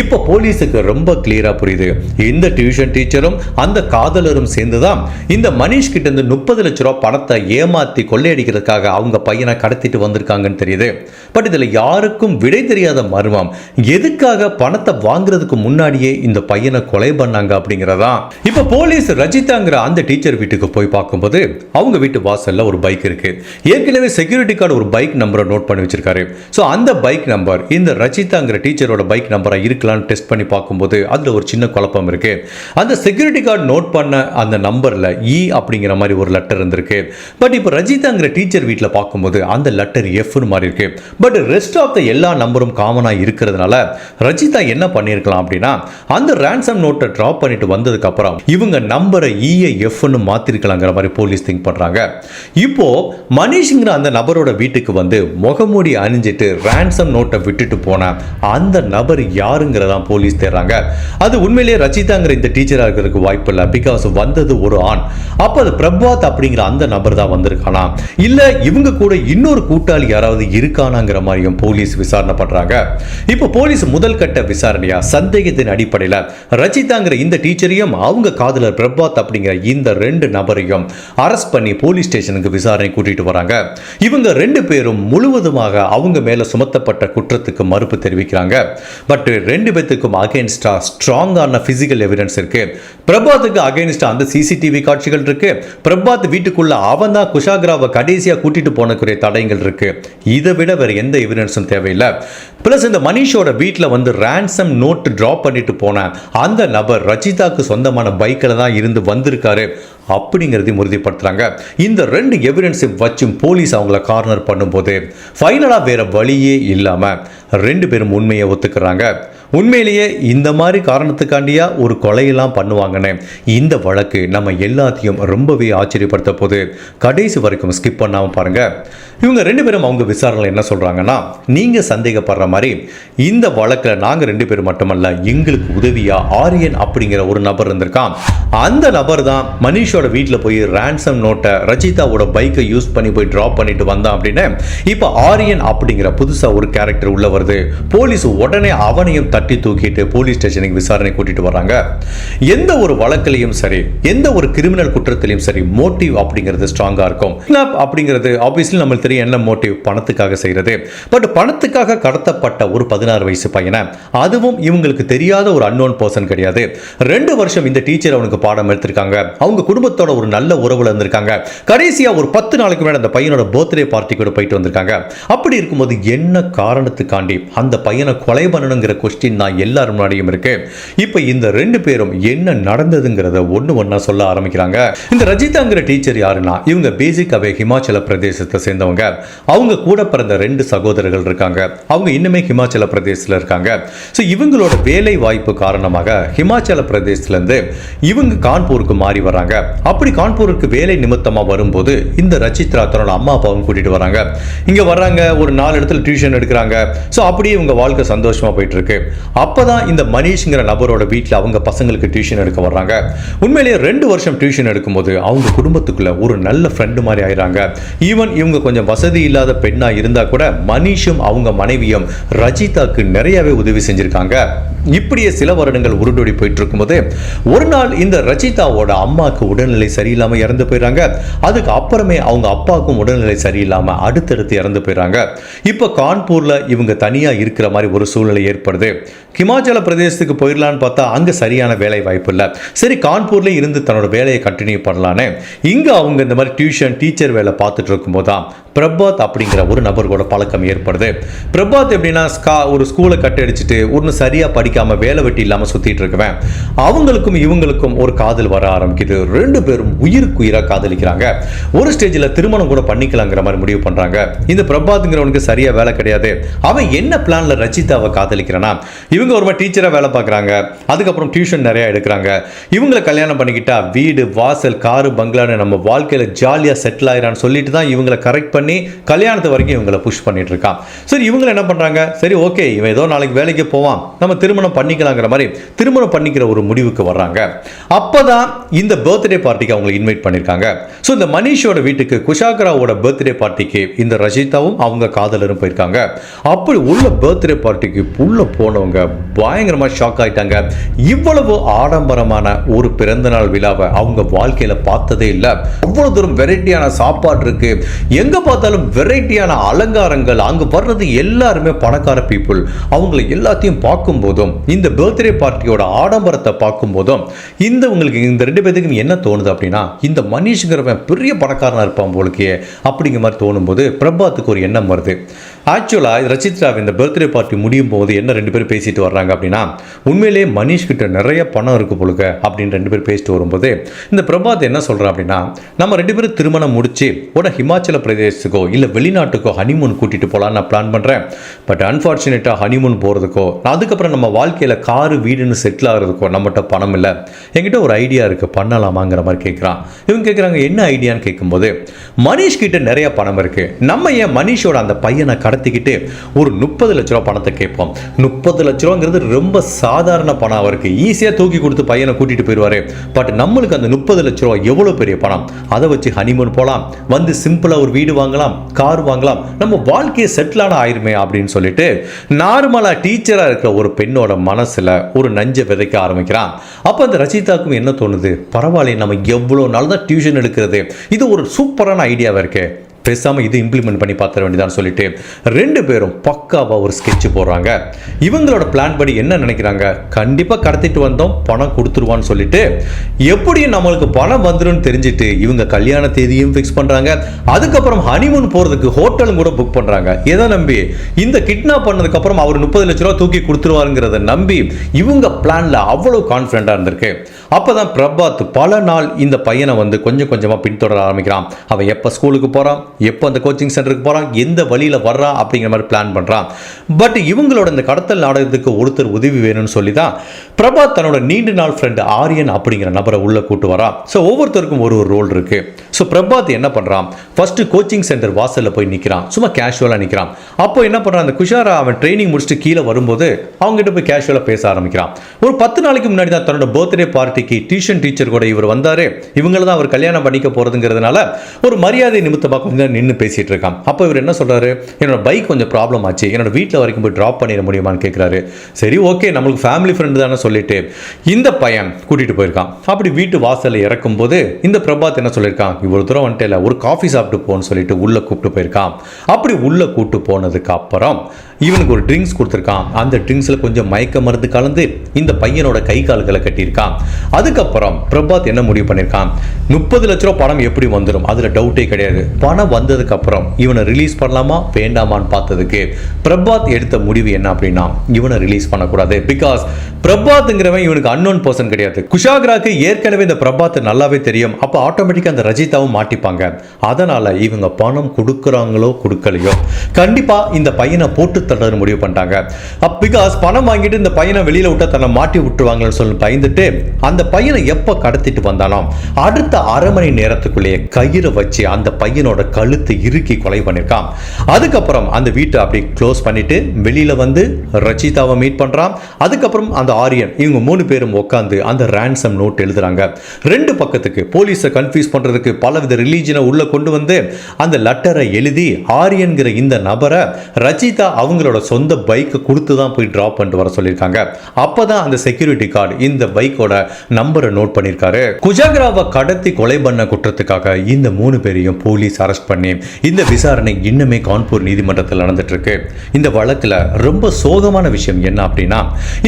S1: இப்போ போலீஸுக்கு ரொம்ப கிளியரா புரியுது. இந்த டியூஷன் டீச்சரும் அந்த காதலரும் சேர்ந்துதான் இந்த மனிஷ் கிட்ட இருந்து முப்பது லட்ச ரூபா பணத்தை ஏமாத்தி கொள்ளையடிக்கிறதுக்காக அவங்க பையனை கடத்திட்டு வந்திருக்காங்கன்னு தெரியுது. பட் இதுல யாருக்கும் விடை தெரியாத மர்மம். எதுக்காக பணத்தை வாங்குறதுக்கு முன்னாடியே இந்த பையனை கொலை பண்ணாங்க அப்படிங்கிறதா இப்ப போலீஸ் ரஜிதாங்கிற அந்த டீச்சர் வீட்டுக்கு போய் பார்க்கும்போது அவங்க வீட்டு வாசல்ல ஒரு பைக் இருக்கு. ஏற்கனவே செக்யூரிட்டி கார்டு ஒரு பைக் நம்பரை நோட் பண்ணி வச்சிருக்காரு. ஸோ அந்த பைக் நம்பர் இந்த ரச்சிதாங்கிற டீச்சரோட பைக் நம்பரா இருக்கலாம்னு டெஸ்ட் பண்ணி பார்க்கும்போது அதுல ஒரு சின்ன குழப்பம் இருக்கு. அந்த செக்யூரிட்டி கார்டு நோட் பண்ண அந்த நம்பர்ல இ அப்படிங்கிற மாதிரி ஒரு லெட்டர் இருந்திருக்கு. பட் இப்போ ரஜிதாங்கிற டீச்சர் வீட்டில் பார்க்கும்போது அந்த லெட்டர் எஃப்னு மாதிரி இருக்கு. பட் ரெஸ்ட் ஆஃப் த எல்லா நம்பரும் காமனாக இருக்கிறதுனால ரஜிதா என்ன பண்ணியிருக்கலாம் அப்படின்னா அந்த ரேன்சம் நோட்டை ட்ராப் பண்ணிட்டு வந்ததுக்கு அப்புறம் இவங்க நம்பரை e இஏ எஃப்னு மாற்றிருக்கலாங்கிற மாதிரி போலீஸ் திங்க் பண்ணுறாங்க இப்போது மனிஷ்ங்கிற அந்த நபரோட வீட்டுக்கு வந்து முகமூடி அணிஞ்சிட்டு ரேன்சம் நோட்டை விட்டுட்டு போன அந்த நபர் யாருங்கிறதான் போலீஸ் தேடுறாங்க. அது உண்மையிலேயே ரச்சிதாங்கிற இந்த டீச்சராக இருக்கிறதுக்கு வாய்ப்பு இல்லை. பிகாஸ் வந்தது ஒரு ஆண். அப்போ அது பிரபாத் அப்படிங்கிற அந்த நபர் தான் வந்திருக்கானா? இல்லை இவங்க கூட இன்னொரு கூட்டாளி யாராவது இருக்கானாங்கிற மாதிரியும் போலீஸ் விசாரணை பண்ணுறாங்க இப்போ போலீஸ் முதல் கட்ட விசாரணையா? சந்தேகத்தின் அடிப்படையில் ரச்சிதாங்கிற இந்த டீச்சரையும் அவங்க காதலர் பிரபாத் அப்படிங்கிற இந்த ரெண்டு நபரையும் அரெஸ்ட் பண்ணி போலீஸ் ஸ்டேஷனுக்கு விசாரணை கூட்டிட்டு வராங்க. இவங்க ரெண்டு பேரும் முழுவதுமாக அவங்க மேல சுமத்தப்பட்ட குற்றத்துக்கு மறுப்பு தெரிவிக்கிறாங்க. பட் ரெண்டு பேத்துக்கும் அகைன்ஸ்டா ஸ்ட்ராங்கான பிசிக்கல் எவிடன்ஸ் இருக்கு. பிரபாத்துக்கு அகைன்ஸ்டா அந்த சிசிடிவி காட்சிகள் இருக்கு. பிரபாத் வீட்டுக்குள்ள அவன் தான் குஷாகிராவை கடைசியா கூட்டிட்டு போனக்குரிய தடயங்கள் இருக்கு. இதை விட வேற எந்த எவிடன்ஸும் தேவையில்லை. ப்ளஸ் இந்த மனிஷோட வீட்டில் வந்து ரேன்சம் நோட்டு ட்ராப் பண்ணிட்டு போன அந்த நபர் ரச்சிதாக்கு சொந்தமான பைக்கில் தான் இருந்து வந்திருக்காரு. அப்படிங்கிறதையும் உறுதிப்படுத்துகிறாங்க இந்த ரெண்டு எவிடன்ஸை வச்சும் போலீஸ் அவங்கள கார்னர் பண்ணும்போது ஃபைனலாக வேறு வழியே இல்லாமல் ரெண்டு பேரும் உண்மையை ஒத்துக்கிறாங்க. உண்மையிலேயே இந்த மாதிரி காரணத்துக்காண்டியா ஒரு கொலையெல்லாம் பண்ணுவாங்கன்னு இந்த வழக்கு நம்ம எல்லாத்தையும் ரொம்பவே ஆச்சரியப்படுத்த போது கடைசி வரைக்கும் ஸ்கிப் பண்ணாமல் பாருங்க. இவங்க ரெண்டு பேரும் அவங்க விசாரணையில் என்ன சொல்கிறாங்கன்னா நீங்கள் சந்தேகப்படுற மாதிரி இந்த வழக்கில் நாங்கள் ரெண்டு பேரும் மட்டுமல்ல எங்களுக்கு உதவியாக ஆரியன் அப்படிங்கிற ஒரு நபர் இருந்திருக்கான். அந்த நபர் தான் மனிஷோட வீட்டில் போய் ரேன்சம் நோட்டை ரஜிதாவோட பைக்கை யூஸ் பண்ணி போய் ட்ராப் பண்ணிட்டு வந்தான் அப்படின்னு இப்போ ஆரியன் அப்படிங்கிற புதுசாக ஒரு கேரக்டர் உள்ள வருது. போலீஸ் உடனே அவனையும் தட்டி தூக்கிட்டு போலீஸ் ஸ்டேஷனுக்கு விசாரணை கூட்டிட்டு வராங்க எந்த ஒரு வழக்கிலையும் சரி எந்த ஒரு கிரிமினல் குற்றத்திலையும் சரி மோட்டிவ் அப்படிங்கிறது ஸ்ட்ராங்காக இருக்கும். கிட்னாப் அப்படிங்கிறது ஆப்வியஸ்லி நம்மளுக்கு தெரியும் என்ன மோட்டிவ் பணத்துக்காக செய்கிறது பட் பணத்துக்காக கடத்தப்பட்ட ஒரு பதினாறு வயசு பையனை அதுவும் இவங்களுக்கு தெரியாத ஒரு அன்னோன் பர்சன் கிடையாது. ரெண்டு வருஷம் இந்த டீச்சர் அவனுக்கு பாடம் எடுத்திருக்காங்க. அவங்க குடும்ப குடும்பத்தோட ஒரு நல்ல உறவுல இருந்திருக்காங்க. கடைசியா ஒரு பத்து நாளைக்கு முன்னாடி அந்த பையனோட பர்த்டே பார்ட்டி கூட போயிட்டு வந்திருக்காங்க. அப்படி இருக்கும்போது என்ன காரணத்துக்காண்டி அந்த பையனை கொலை பண்ணணுங்கிற கொஸ்டின் தான் எல்லாரும் முன்னாடியும் இருக்கு. இப்போ இந்த ரெண்டு பேரும் என்ன நடந்ததுங்கிறத ஒன்று ஒன்றா சொல்ல ஆரம்பிக்கிறாங்க. இந்த ரஜிதாங்கிற டீச்சர் யாருன்னா இவங்க பேசிக்காவே ஹிமாச்சல பிரதேசத்தை சேர்ந்தவங்க. அவங்க கூட பிறந்த ரெண்டு சகோதரர்கள் இருக்காங்க. அவங்க இன்னுமே ஹிமாச்சல பிரதேசத்தில் இருக்காங்க. ஸோ இவங்களோட வேலை வாய்ப்பு காரணமாக ஹிமாச்சல பிரதேசத்துலேருந்து இவங்க கான்பூருக்கு மாறி வராங்க அப்படி கான்பூருக்கு வேலை நிமித்தமாக வரும்போது இந்த ரச்சித்ரா தன்னோட அம்மா அப்பாவும் கூட்டிகிட்டு வராங்க. இங்கே வர்றாங்க ஒரு நாலு இடத்துல டியூஷன் எடுக்கிறாங்க. ஸோ அப்படியே இவங்க வாழ்க்கை சந்தோஷமாக போயிட்டு இருக்கு அப்பதான் இந்த மனிஷ்ங்கிற நபரோட வீட்டில் அவங்க பசங்களுக்கு டியூஷன் எடுக்க வர்றாங்க. உண்மையிலேயே ரெண்டு வருஷம் டியூஷன் எடுக்கும்போது அவங்க குடும்பத்துக்குள்ள ஒரு நல்ல ஃப்ரெண்டு மாதிரி ஆயிடுறாங்க ஈவன் இவங்க கொஞ்சம் வசதி இல்லாத பெண்ணாக இருந்தால் கூட மனிஷும் அவங்க மனைவியும் ரஜிதாக்கு நிறையவே உதவி செஞ்சுருக்காங்க. இப்படியே சில வருடங்கள் உருண்டோடி போயிட்டு இருக்கும்போது ஒரு நாள் இந்த ரஜிதாவோட அம்மாவுக்கு உடல்நிலை சரியில்லாம இறந்து போயிடுறாங்க. அதுக்கு அப்புறமே அவங்க அப்பாவுக்கும் உடல்நிலை சரியில்லாம அடுத்தடுத்து இறந்து போயிடுறாங்க. இப்போ கான்பூர்ல இவங்க தனியா இருக்கிற மாதிரி ஒரு சூழ்நிலை ஏற்படுது. ஹிமாச்சல பிரதேசத்துக்கு போயிடலான்னு பார்த்தா அங்க சரியான வேலை வாய்ப்பு இல்லை. சரி கான்பூர்ல இருந்து தன்னோட வேலையை கண்டினியூ பண்ணலான்னு. இங்க அவங்க இந்த மாதிரி டியூஷன் டீச்சர் வேலை பார்த்துட்டு இருக்கும்போது தான் பிரபாத் அப்படிங்கிற ஒரு நபர் கூட பழக்கம் ஏற்படுது. பிரபாத் எப்படின்னா ஸ்கா ஒரு ஸ்கூலை கட்டடிச்சிட்டு ஒன்றும் சரியாக படிக்காமல் வேலை வெட்டி இல்லாமல் சுற்றிட்டு இருக்குவேன். அவங்களுக்கும் இவங்களுக்கும் ஒரு காதல் வர ஆரம்பிக்குது. ரெண்டு பேரும் உயிருக்கு உயிராக காதலிக்கிறாங்க. ஒரு ஸ்டேஜில் திருமணம் கூட பண்ணிக்கலாங்கிற மாதிரி முடிவு பண்ணுறாங்க இந்த பிரபாத்ங்கிறவனுக்கு சரியாக வேலை கிடையாது. அவன் என்ன பிளானில் ரச்சிதாவை காதலிக்கிறானா? இவங்க ஒரு டீச்சராக வேலை பார்க்குறாங்க. அதுக்கப்புறம் டியூஷன் நிறையா எடுக்கிறாங்க. இவங்களை கல்யாணம் பண்ணிக்கிட்டா வீடு வாசல் காரு பங்களான்னு நம்ம வாழ்க்கையில் ஜாலியாக செட்டில் ஆகிறான்னு சொல்லிட்டு தான் இவங்களை கரெக்ட் பண்ணி கல்யாணத்து வரைக்கும் இவங்களை புஷ் பண்ணிட்டு இருக்கான். சரி இவங்க என்ன பண்ணுறாங்க சரி ஓகே இவன் ஏதோ நாளைக்கு வேலைக்கு போவான். நம்ம திருமணம் பண்ணிக்கலாங்கிற மாதிரி திருமணம் பண்ணிக்கிற ஒரு முடிவுக்கு வர்றாங்க. அப்போதான் இந்த பர்த்டே பார்ட்டிக்கு அவங்களை இன்வைட் பண்ணியிருக்காங்க ஸோ இந்த மனிஷோட வீட்டுக்கு குஷாகராவோட பர்த்டே பார்ட்டிக்கு இந்த ரஜிதாவும் அவங்க காதலரும் போயிருக்காங்க. அப்படி உள்ள பர்த்டே பார்ட்டிக்கு உள்ள போனவங்க பயங்கரமாக ஷாக் ஆயிட்டாங்க. இவ்வளவு ஆடம்பரமான ஒரு பிறந்தநாள் விழாவை அவங்க வாழ்க்கையில பார்த்ததே இல்லை. அவ்வளவு தூரம் வெரைட்டியான சாப்பாடு இருக்கு. எங்க பார்த்தாலும் வெரைட்டியான அலங்காரங்கள் அங்க வர்றது எல்லாருமே பணக்கார பீப்புள் அவங்களை எல்லாத்தையும் பார்க்கும்போதும் இந்த பர்த்டே பார்ட்டியோட ஆடம்பரத்தை பார்க்கும்போதும் இந்த உங்களுக்கு இந்த ரெண்டு பேத்துக்கும் என்ன தோணுது அப்படின்னா இந்த மனிஷ்ங்கிறவன் பெரிய பணக்காரனாக இருப்பான் போலுக்கே அப்படிங்கிற மாதிரி தோணும்போது பிரபாத்துக்கு ஒரு எண்ணம் வருது. ஆக்சுவலாக ரச்சித்ரா இந்த பர்த்டே பார்ட்டி முடியும் போது என்ன ரெண்டு பேரும் பேசிட்டு வர்றாங்க அப்படின்னா உண்மையிலேயே மனிஷ் கிட்ட நிறைய பணம் இருக்கு போலுக்க அப்படின்னு ரெண்டு பேரும் பேசிட்டு வரும்போது இந்த பிரபாத் என்ன சொல்கிறான் அப்படின்னா நம்ம ரெண்டு பேரும் திருமணம் முடிச்சு உடனே ஹிமாச்சல பிரதேசத்துக்கோ இல்லை வெளிநாட்டுக்கோ ஹனிமூன் கூட்டிட்டு போகலான்னு நான் பிளான் பண்ணுறேன் பட் அன்ஃபார்ச்சுனேட்டாக ஹனிமூன் போகிறதுக்கோ அதுக்கப்புறம் நம்ம வாழ்க்கையில் காரு வீடுன்னு செட்டில் ஆகிறதுக்கோ நம்மகிட்ட பணம் இல்லை. என்கிட்ட ஒரு ஐடியா இருக்குது பண்ணலாமாங்கிற மாதிரி கேட்குறான் இவங்க கேட்குறாங்க என்ன ஐடியான்னு கேட்கும்போது மனிஷ் கிட்ட நிறைய பணம் இருக்கு. நம்ம ஏன் மனிஷோட அந்த பையனை நடத்திக்கிட்டு ஒரு முப்பது லட்ச ரூபா பணத்தை கேட்போம். முப்பது லட்ச ரூபாங்கிறது ரொம்ப சாதாரண பணம் அவருக்கு. ஈஸியாக தூக்கி கொடுத்து பையனை கூட்டிட்டு போயிடுவாரு. பட் நம்மளுக்கு அந்த முப்பது லட்ச ரூபா எவ்வளோ பெரிய பணம்? அதை வச்சு ஹனிமூன் போகலாம் வந்து சிம்பிளாக ஒரு வீடு வாங்கலாம் கார் வாங்கலாம். நம்ம வாழ்க்கையை செட்டிலான ஆயிருமே அப்படின்னு சொல்லிட்டு நார்மலாக டீச்சராக இருக்கிற ஒரு பெண்ணோட மனசில் ஒரு நஞ்சை விதைக்க ஆரம்பிக்கிறான். அப்போ அந்த ரச்சிதாக்கும் என்ன தோணுது? பரவாயில்ல நம்ம எவ்வளோ நாள் தான் டியூஷன் எடுக்கிறது. இது ஒரு சூப்பரான ஐடியாவாக இருக்கே. பேசாமல் இது இம்ப்ளிமெண்ட் பண்ணி பார்த்துட வேண்டியதான்னு சொல்லிட்டு ரெண்டு பேரும் பக்காவாக ஒரு ஸ்கெட்ச் போடுறாங்க. இவங்களோட பிளான் படி என்ன நினைக்கிறாங்க? கண்டிப்பாக கடத்திட்டு வந்தோம் பணம் கொடுத்துருவான்னு சொல்லிட்டு எப்படியும் நம்மளுக்கு பணம் வந்துடும் தெரிஞ்சுட்டு இவங்க கல்யாண தேதியும் ஃபிக்ஸ் பண்ணுறாங்க அதுக்கப்புறம் ஹனிமூன் போகிறதுக்கு ஹோட்டலும் கூட புக் பண்ணுறாங்க எதை நம்பி? இந்த கிட்னாப் பண்ணதுக்கப்புறம் அவர் முப்பது லட்ச ரூபா தூக்கி கொடுத்துருவாருங்கிறத நம்பி இவங்க பிளானில் அவ்வளோ கான்ஃபிடண்ட்டாக இருந்திருக்கு. அப்போ தான் பிரபாத் பல நாள் இந்த பையனை வந்து கொஞ்சம் கொஞ்சமாக பின்தொடர ஆரம்பிக்கிறான். அவன் எப்போ ஸ்கூலுக்கு போகிறான் எப்போ அந்த கோச்சிங் சென்டருக்கு போகிறான் எந்த வழியில் வர்றான் அப்படிங்கிற மாதிரி பிளான் பண்ணுறான் பட் இவங்களோட இந்த கடத்தல் நாடகத்துக்கு ஒருத்தர் உதவி வேணும்னு சொல்லி தான் பிரபாத் தன்னோட நீண்ட நாள் ஃப்ரெண்டு ஆரியன் அப்படிங்கிற நபரை உள்ளே கூட்டு வரான். ஸோ ஒவ்வொருத்தருக்கும் ஒரு ஒரு ரோல் இருக்குது ஸோ பிரபாத் என்ன பண்ணுறான் ஃபஸ்ட்டு கோச்சிங் சென்டர் வாசலில் போய் நிற்கிறான் சும்மா கேஷுவலாக நிற்கிறான் அப்போ என்ன பண்ணுறான் அந்த குஷாரா அவன் ட்ரைனிங் முடிச்சுட்டு கீழே வரும்போது அவங்ககிட்ட போய் கேஷுவலாக பேச ஆரம்பிக்கிறான். ஒரு பத்து நாளைக்கு முன்னாடி தான் தன்னோட பர்த்டே பார்ட்டிக்கு டியூஷன் டீச்சர் கூட இவர் வந்தார். இவங்கள தான் அவர் கல்யாணம் பண்ணிக்க போகிறதுங்கிறதுனால ஒரு மரியாதை நிமித்தமாக கொஞ்சம் நின்று பேசிகிட்டு இருக்கான். அப்போ இவர் என்ன சொல்கிறாரு என்னோட பைக் கொஞ்சம் ப்ராப்ளம் ஆச்சு. என்னோட வீட்டில் வரைக்கும் போய் ட்ராப் பண்ணிட முடியுமான்னு கேட்குறாரு சரி ஓகே நம்மளுக்கு ஃபேமிலி ஃப்ரெண்டு தானே சொல்லிட்டு இந்த பையன் கூட்டிகிட்டு போயிருக்கான். அப்படி வீட்டு வாசலில் இறக்கும்போது இந்த பிரபாத் என்ன சொல்லியிருக்கான்? இவ்வளோ தூரம் வந்துட்டு இல்லை ஒரு காஃபி சாப்பிட்டு போன்னு சொல்லிட்டு உள்ளே கூப்பிட்டு போயிருக்கான். அப்படி உள்ளே கூப்பிட்டு போனதுக்கு அப்புறம் இவனுக்கு ஒரு ட்ரிங்க்ஸ் கொடுத்துருக்கான். அந்த ட்ரிங்க்ஸில் கொஞ்சம் மயக்க மருந்து கலந்து இந்த பையனோட கை கால்களை கட்டியிருக்கான். அதுக்கப்புறம் பிரபாத் என்ன முடிவு பண்ணியிருக்கான்? முப்பது லட்ச ரூபா பணம் எப்படி வந்துடும் அதில் டவுட்டே கிடையாது. பணம் வந்ததுக்கு அப்புறம் இவனை ரிலீஸ் பண்ணலாமா? வேண்டாமான்னு பார்த்ததுக்கு பிரபாத் எடுத்த முடிவு என்ன அப்படின்னா இவனை ரிலீஸ் பண்ணக்கூடாது. பிகாஸ் பிரபாத்ங்கிறவன் இவனுக்கு அன்னோன் பர்சன் கிடையாது. குஷாகராக்கு ஏற்கனவே இந்த பிரபாத் நல்லாவே தெரியும். அப்போ ஆட்டோமேட்டிக்காக அந்த ரஜிதாவும் மாட்டிப்பாங்க. அதனால இவங்க பணம் கொடுக்குறாங்களோ கொடுக்கலையோ? கண்டிப்பா இந்த பையனை போட்டு தள்ளுறது முடிவு பண்ணிட்டாங்க. அப் பிகாஸ் பணம் வாங்கிட்டு இந்த பையனை வெளியில் விட்டா தன்னை மாட்டி விட்டுருவாங்கன்னு சொல்லி பயந்துட்டு அந்த பையனை எப்போ கடத்திட்டு வந்தாலும் அடுத்த அரை மணி நேரத்துக்குள்ளேயே கயிறை வச்சு அந்த பையனோட கழுத்தை இறுக்கி கொலை பண்ணியிருக்கான் அதுக்கப்புறம் அந்த வீட்டை அப்படி க்ளோஸ் பண்ணிட்டு வெளியில் வந்து ரச்சிதாவை மீட் பண்ணுறான் அதுக்கப்புறம் அந்த ஆரியன் இவங்க மூணு பேரும் உட்காந்து அந்த ரேன்சம் நோட் எழுதுறாங்க. ரெண்டு பக்கத்துக்கு போலீஸை கன்ஃபியூஸ் பண்ணுறதுக்கு பலவித ரிலீஜனை உள்ளே கொண்டு வந்து அந்த லெட்டரை எழுதி ஆரியன்கிற இந்த நபரை ரச்சிதா அவங்க அவங்களோட சொந்த பைக்கை கொடுத்து தான் போய் ட்ராப் பண்ணிட்டு வர சொல்லியிருக்காங்க. அப்போ தான் அந்த செக்யூரிட்டி கார்டு இந்த பைக்கோட நம்பரை நோட் பண்ணியிருக்காரு. குஜாகிராவை கடத்தி கொலை பண்ண குற்றத்துக்காக இந்த மூணு பேரையும் போலீஸ் அரெஸ்ட் பண்ணி இந்த விசாரணை இன்னுமே கான்பூர் நீதிமன்றத்தில் நடந்துட்டு இருக்கு இந்த வழக்கில் ரொம்ப சோகமான விஷயம் என்ன அப்படின்னா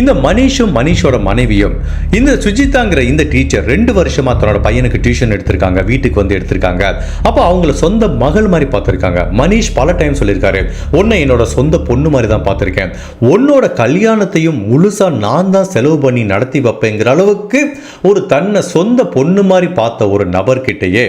S1: இந்த மனிஷும் மனிஷோட மனைவியும் இந்த சுஜிதாங்கிற இந்த டீச்சர் ரெண்டு வருஷமா தன்னோட பையனுக்கு டியூஷன் எடுத்திருக்காங்க வீட்டுக்கு வந்து வந்து எடுத்திருக்காங்க. அப்போ அவங்கள சொந்த மகள் மாதிரி பார்த்துருக்காங்க. மனிஷ் பல டைம் சொல்லியிருக்காரு உன்னை என்னோட சொந்த பொண்ணு மாதிரி தான் பார்த்துருக்கேன். உன்னோட கல்யாணத்தையும் முழுசா நான் தான் செலவு பண்ணி நடத்தி வைப்பேங்கிற அளவுக்கு ஒரு தன்னை சொந்த பொண்ணு மாதிரி பார்த்த ஒரு நபர்கிட்டயே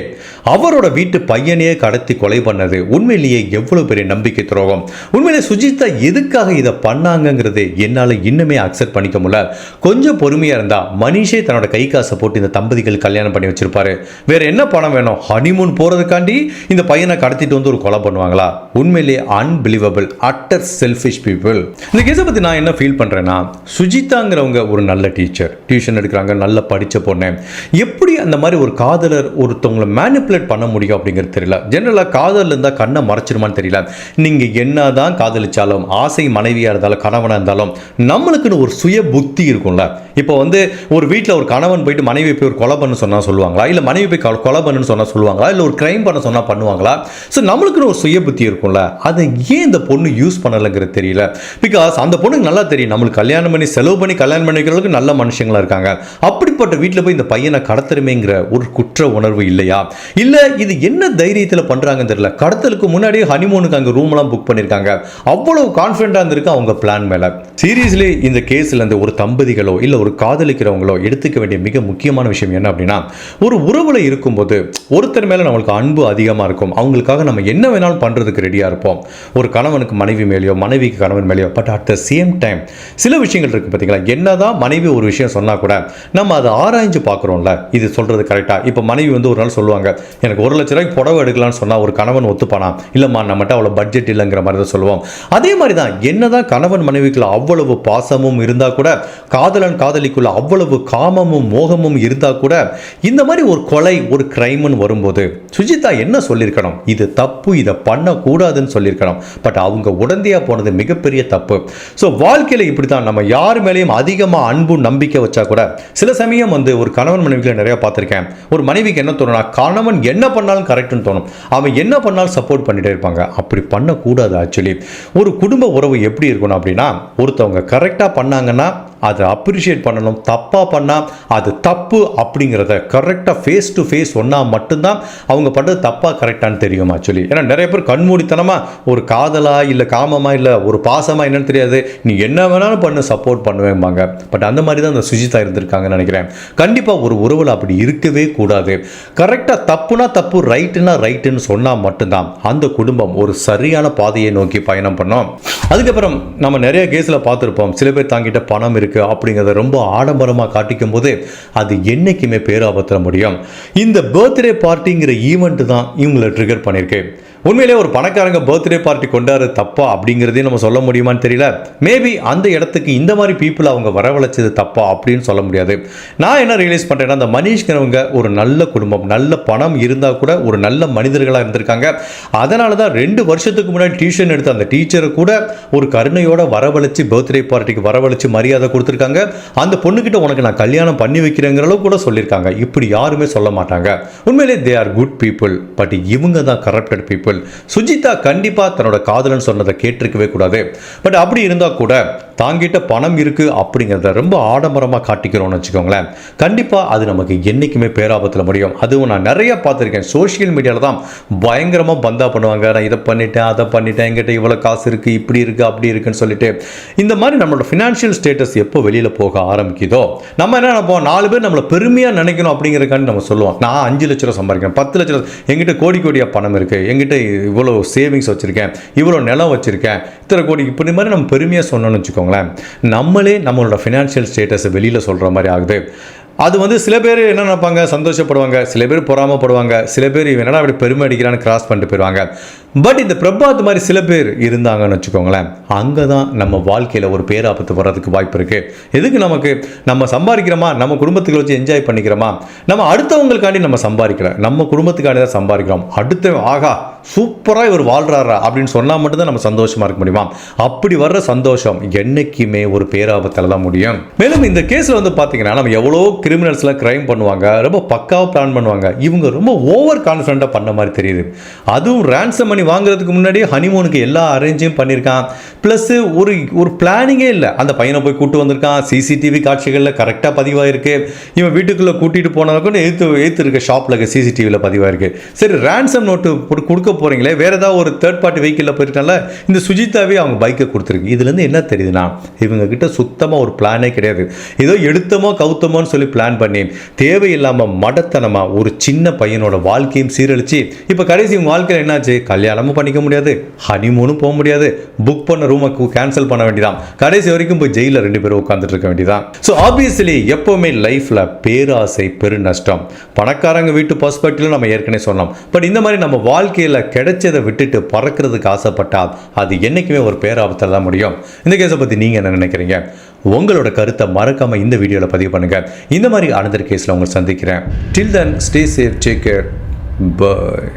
S1: அவரோட வீட்டு பையனையே கடத்தி கொலை பண்ணது உண்மையிலேயே எவ்வளோ பெரிய நம்பிக்கை துரோகம். உண்மையிலே சுஜிதா எதுக்காக இதை பண்ணாங்கங்கிறது என்னால் இன்னுமே அக்செப்ட் பண்ணிக்க முடியல. கொஞ்சம் பொறுமையாக இருந்தா மனிஷே தன்னோட கை காசை போட்டு இந்த தம்பதிகள் கல்யாணம் பண்ணி வச்சிருப்பாரு. வேற என்ன பணம் வேணும்? ஹனிமூன் போறதுக்காண்டி இந்த பையனை கடத்திட்டு வந்து ஒரு கொலை பண்ணுவாங்களா? உண்மையிலேயே அன்பிலீவபிள் அட்டர் செல்ஃபிஷ் பீப்புள் இந்த கேஸை பற்றி நான் என்ன ஃபீல் பண்ணுறேன்னா சுஜிதாங்கிறவங்க ஒரு நல்ல டீச்சர் டியூஷன் எடுக்கிறாங்க நல்ல படித்த பொண்ணு. எப்படி அந்த மாதிரி ஒரு காதலர் ஒருத்தவங்களை மேனிப்புலேட் பண்ண முடியும் அப்படிங்கிறது தெரியல. ஜென்ரலாக காதல் இருந்தால் கண்ணை மறைச்சிருமான்னு தெரியல. நீங்கள் என்ன தான் காதலிச்சாலும் ஆசை மனைவியாக இருந்தாலும் கணவனாக இருந்தாலும் நம்மளுக்குன்னு ஒரு சுய புத்தி இருக்கும்ல. இப்போ வந்து ஒரு வீட்டில் ஒரு கணவன் போயிட்டு மனைவி போய் ஒரு கொலை பண்ண சொன்னால் சொல்லுவாங்களா? இல்லை மனைவி போய் கொலை பண்ணுன்னு சொன்னால் சொல்லுவாங்களா? இல்லை ஒரு க்ரைம் பண்ண சொன்னால் பண்ணுவாங்களா? ஸோ நம்மளுக்குன்னு ஒரு சுய புத்தி இருக்கும்ல. அதை ஏன் இந்த பொண்ணு யூஸ் பண்ணலைங்கிறது தெரியல. பிகாஸ் அந்த பொண்ணுக்கு நல்லா தெரியும். நம்மளுக்கு கல்யாணம் பண்ணி செலவு பண்ணி கல்யாணம் பண்ணிக்கிறதுக்கு நல்ல மனுஷங்களா இருக்காங்க. அப்படிப்பட்ட வீட்டில் போய் இந்த பையனை கடத்துறமேங்கிற ஒரு குற்ற உணர்வு இல்லையா? இல்லை இது என்ன தைரியத்தில் பண்ணுறாங்கன்னு தெரியல. கடத்தலுக்கு முன்னாடியே ஹனிமூனுக்கு அங்கே ரூம்லாம் புக் பண்ணியிருக்காங்க அவ்வளவு கான்ஃபிடண்டாக இருந்திருக்கு அவங்க பிளான் மேலே. சீரியஸ்லி இந்த கேஸில் இந்த ஒரு தம்பதிகளோ இல்லை ஒரு காதலிக்கிறவங்களோ எடுத்துக்க வேண்டிய மிக முக்கியமான விஷயம் என்ன அப்படின்னா ஒரு உறவுல இருக்கும்போது ஒருத்தர் மேலே நம்மளுக்கு அன்பு அதிகமாக இருக்கும். அவங்களுக்காக நம்ம என்ன வேணாலும் பண்ணுறதுக்கு ரெடியாக இருப்போம். ஒரு கணவனுக்கு மனைவி மேலேயோ மனைவிக்கு கணவன் மேலேயோ but at the same time சில விஷயங்கள் இருக்குது பார்த்தீங்களா என்னதான் மனைவி ஒரு விஷயம் சொன்னால் கூட நம்ம அதை அதை ஆராய்ஞ்சு பார்க்குறோம்ல இது சொல்கிறது கரெக்டாக இப்போ மனைவி வந்து ஒரு நாள் சொல்லுவாங்க எனக்கு ஒரு லட்ச ரூபாய்க்கு புடவை எடுக்கலாம்னு சொன்னால் ஒரு கணவன் ஒத்துப்பானா? இல்லைம்மா நம்மகிட்ட அவ்வளோ பட்ஜெட் இல்லைங்கிற மாதிரி தான் சொல்லுவோம். அதே மாதிரி தான் என்னதான் கணவன் மனைவிக்குள்ள அவ்வளவு பாசமும் இருந்தால் கூட காதலன் காதலிக்குள்ள அவ்வளவு காமமும் மோகமும் இருந்தால் கூட இந்த மாதிரி ஒரு கொலை ஒரு கிரைம்னு வரும்போது சுஜிதா என்ன சொல்லியிருக்கணும்? இது தப்பு இதை பண்ணக்கூடாதுன்னு சொல்லியிருக்கணும். பட் அவங்க உடந்தையாக போனது மிகப்பெரிய தப்பு. ஸோ வாழ்க்கையில் இப்படி தான் நம்ம யார் மேலேயும் அதிகமாக அன்பு நம்பிக்கை வச்சா கூட சில சமயம் வந்து ஒரு கணவன் மனைவிகளை நிறையா பார்த்துருக்கேன். ஒரு மனைவிக்கு என்ன தோணும்னா கணவன் என்ன பண்ணாலும் கரெக்டுன்னு தோணும். அவன் என்ன பண்ணாலும் சப்போர்ட் பண்ணிட்டே இருப்பாங்க. அப்படி பண்ணக்கூடாது ஆக்சுவலி ஒரு குடும்ப உறவு எப்படி இருக்கணும் அப்படின்னா ஒருத்தவங்க கரெக்டாக பண்ணாங்கன்னா அதை அப்ரிஷியேட் பண்ணணும். தப்பாக பண்ணால் அது தப்பு அப்படிங்கிறத கரெக்டாக ஃபேஸ் டு ஃபேஸ் ஒன்றா மட்டும்தான் அவங்க பண்ணுறது தப்பாக கரெக்டானு தெரியும் ஆக்சுவலி ஏன்னா நிறைய பேர் கண்மூடித்தனமாக ஒரு காதலா இல்லை காமமா இல்லை ஒரு பாசமாக என்னன்னு தெரியாது. நீ என்ன வேணாலும் பண்ணு சப்போர்ட் பண்ணுவேம்பாங்க. பட் அந்த மாதிரி தான் அந்த சுஜிதா இருந்திருக்காங்கன்னு நினைக்கிறேன். கண்டிப்பாக ஒரு உறவில் அப்படி இருக்கவே கூடாது. கரெக்டாக தப்புனா தப்பு ரைட்டுனா ரைட்டுன்னு சொன்னால் மட்டும்தான். அந்த குடும்பம் ஒரு சரியான பாதையை நோக்கி பயணம் பண்ணோம். அதுக்கப்புறம் நம்ம நிறைய கேஸில் பார்த்துருப்போம். சில பேர் தாங்கிட்ட பணம் இருக்குது அப்படிங்கிறத ரொம்ப ஆடம்பரமாக காட்டிக்கும் போது அது என்றைக்குமே பேராபத்திர முடியும். இந்த பர்த்டே பார்ட்டிங்கிற ஈவெண்ட் தான் இவங்களை ட்ரிகர் பண்ணியிருக்கு உண்மையிலே ஒரு பணக்காரங்க பர்த்டே பார்ட்டி கொண்டாடுறது தப்பா அப்படிங்கிறதையும் நம்ம சொல்ல முடியுமான்னு தெரியல. மேபி அந்த இடத்துக்கு இந்த மாதிரி பீப்புள் அவங்க வரவழைச்சது தப்பா அப்படின்னு சொல்ல முடியாது. நான் என்ன ரியலைஸ் பண்ணுறேன்னா அந்த மனிஷ்கிறவங்க ஒரு நல்ல குடும்பம் நல்ல பணம் இருந்தால் கூட ஒரு நல்ல மனிதர்களாக இருந்திருக்காங்க. அதனால தான் ரெண்டு வருஷத்துக்கு முன்னாடி டியூஷன் எடுத்த அந்த டீச்சரை கூட ஒரு கருணையோட வரவழைச்சு பர்த்டே பார்ட்டிக்கு வரவழைச்சு மரியாதை கொடுத்துருக்காங்க. அந்த பொண்ணுக்கிட்ட உனக்கு நான் கல்யாணம் பண்ணி வைக்கிறேங்கிற அளவு கூட சொல்லியிருக்காங்க. இப்படி யாருமே சொல்ல மாட்டாங்க. உண்மையிலே they are good people but இவங்க தான் கரப்டட் பீப்புள் சுஜிதா கண்டிப்பாக தன்னோட காதலன் சொன்னதை கேட்டிருக்கவே கூடாது. பட் அப்படி இருந்தால் கூட தாங்கிட்ட பணம் இருக்குது அப்படிங்கிறத ரொம்ப ஆடம்பரமாக காட்டிக்கிறோம்னு வச்சுக்கோங்களேன். கண்டிப்பாக அது நமக்கு என்றைக்குமே பேராபத்தில் முடியும். அதுவும் நான் நிறைய பார்த்துருக்கேன். சோஷியல் மீடியாவில் தான் பயங்கரமாக பந்தா பண்ணுவாங்க. நான் இதை பண்ணிட்டேன் அதை பண்ணிட்டேன். என்கிட்ட இவ்வளோ காசு இருக்குது இப்படி இருக்குது அப்படி இருக்குன்னு சொல்லிட்டு. இந்த மாதிரி நம்மளோட ஃபினான்ஷியல் ஸ்டேட்டஸ் எப்போ வெளியில் போக ஆரம்பிக்குதோ நம்ம என்ன நினைப்போம்? நாலு பேர் நம்மளை பெருமையாக நினைக்கணும் அப்படிங்கிறக்காண்டி நம்ம சொல்லுவோம். நான் அஞ்சு லட்ச ரூபா சம்பாதிக்கிறேன் பத்து லட்ச ரூபா. எங்கிட்ட கோடி கோடியாக பணம் இருக்குது எங்கிட்ட இவ்வளோ சேவிங்ஸ் வச்சுருக்கேன் இவ்வளோ நிலம் வச்சுருக்கேன் இத்தனை கோடி. இப்படி மாதிரி நம்ம பெருமையாக சொன்னோம்னு வச்சுக்கோங்களேன் நம்மளே நம்மளோட ஃபினான்ஷியல் ஸ்டேட்டஸை வெளியில் சொல்கிற மாதிரி ஆகுது. அது வந்து சில பேர் என்ன நினைப்பாங்க? சந்தோஷப்படுவாங்க. சில பேர் பொறாமப்படுவாங்க. சில பேர் இவன் என்னடா அப்படி பெருமை அடிக்கிறான்னு கிராஸ் பண்ணிட்டு போயிடுவாங்க பட் இந்த பிரபாத் மாதிரி சில பேர் இருந்தாங்கன்னு வச்சுக்கோங்களேன் அங்கே தான் நம்ம வாழ்க்கையில் ஒரு பேராபத்து வர்றதுக்கு வாய்ப்பு இருக்குது எதுக்கு நமக்கு? நம்ம சம்பாதிக்கிறோமா? நம்ம குடும்பத்துக்கு வச்சு என்ஜாய் பண்ணிக்கிறோமா? நம்ம அடுத்தவங்களுக்காண்டி நம்ம சம்பாதிக்கல. நம்ம குடும்பத்துக்காண்டி தான் சம்பாதிக்கிறோம். அடுத்த ஆகா சூப்பராக இவர் வாழ்கிறாரா அப்படின்னு சொன்னால் மட்டும்தான் நம்ம சந்தோஷமாக இருக்க முடியுமா? அப்படி வர்ற சந்தோஷம் என்னைக்குமே ஒரு பேராபத்தில் தான் முடியும். மேலும் இந்த கேஸில் வந்து பார்த்தீங்கன்னா நம்ம எவ்வளோ கிரிமினல்ஸ்லாம் க்ரைம் பண்ணுவாங்க ரொம்ப பக்காவாக பிளான் பண்ணுவாங்க. இவங்க ரொம்ப ஓவர் கான்ஃபிடண்ட்டாக பண்ண மாதிரி தெரியுது. அதுவும் ரேன்சம் பண்ணி வாங்குறதுக்கு முன்னாடி ஹனிமூனுக்கு எல்லா அரேஞ்சும் பண்ணியிருக்கான் ப்ளஸ்ஸு ஒரு ஒரு பிளானிங்கே இல்லை. அந்த பையனை போய் கூட்டு வந்திருக்கான். சிசிடிவி காட்சிகளில் கரெக்டாக பதிவாயிருக்கு. இவன் வீட்டுக்குள்ளே கூட்டிகிட்டு போனதுக்கு எழுத்து எழுத்துருக்க ஷாப்பில் இருக்க சிசிடிவியில் பதிவாயிருக்கு. சரி ரேன்சம் நோட்டு கொடுக்க போகிறீங்களே வேறு ஏதாவது ஒரு தேர்ட் பார்ட்டி வெஹிக்கிளில் போயிருக்கால இந்த சுஜிதாவே அவங்க பைக்கை கொடுத்துருக்கு. இதுலேருந்து என்ன தெரியுதுன்னா இவங்க கிட்ட சுத்தமாக ஒரு பிளானே கிடையாது. ஏதோ எடுத்தமோ கவுத்தமோன்னு சொல்லி பிளான் பண்ணி தேவையில்லாமல் மடத்தனமாக ஒரு சின்ன பையனோட வாழ்க்கையும் சீரழிச்சு இப்போ கடைசி வாழ்க்கையில் என்னாச்சு? கல்யாணமும் பண்ணிக்க முடியாது ஹனிமூனும் போக முடியாது புக் பண்ண ரூமை கேன்சல் பண்ண வேண்டியதான் கடைசி வரைக்கும் போய் ஜெயிலில் ரெண்டு பேரும் உட்காந்துட்டு இருக்க வேண்டியதான் ஸோ ஆப்வியஸ்லி எப்போவுமே லைஃப்பில் பேராசை பெரு நஷ்டம் பணக்காரங்க வீட்டு பர்ஸ்பெக்டிவ்ல நம்ம ஏற்கனவே சொன்னோம். பட் இந்த மாதிரி நம்ம வாழ்க்கையில் கிடைச்சதை விட்டுட்டு பறக்கிறதுக்கு ஆசைப்பட்டால் அது என்றைக்குமே ஒரு பேராபத்தில் தான் முடியும். இந்த கேஸை பற்றி நீங்கள் என்ன நினைக்கிறீங்க? உங்களோட கருத்தை மறக்காம இந்த வீடியோவில் பதிவு பண்ணுங்க. இந்த மாதிரி அனதர் கேஸில் உங்களை சந்திக்கிறேன். Till then stay safe take care bye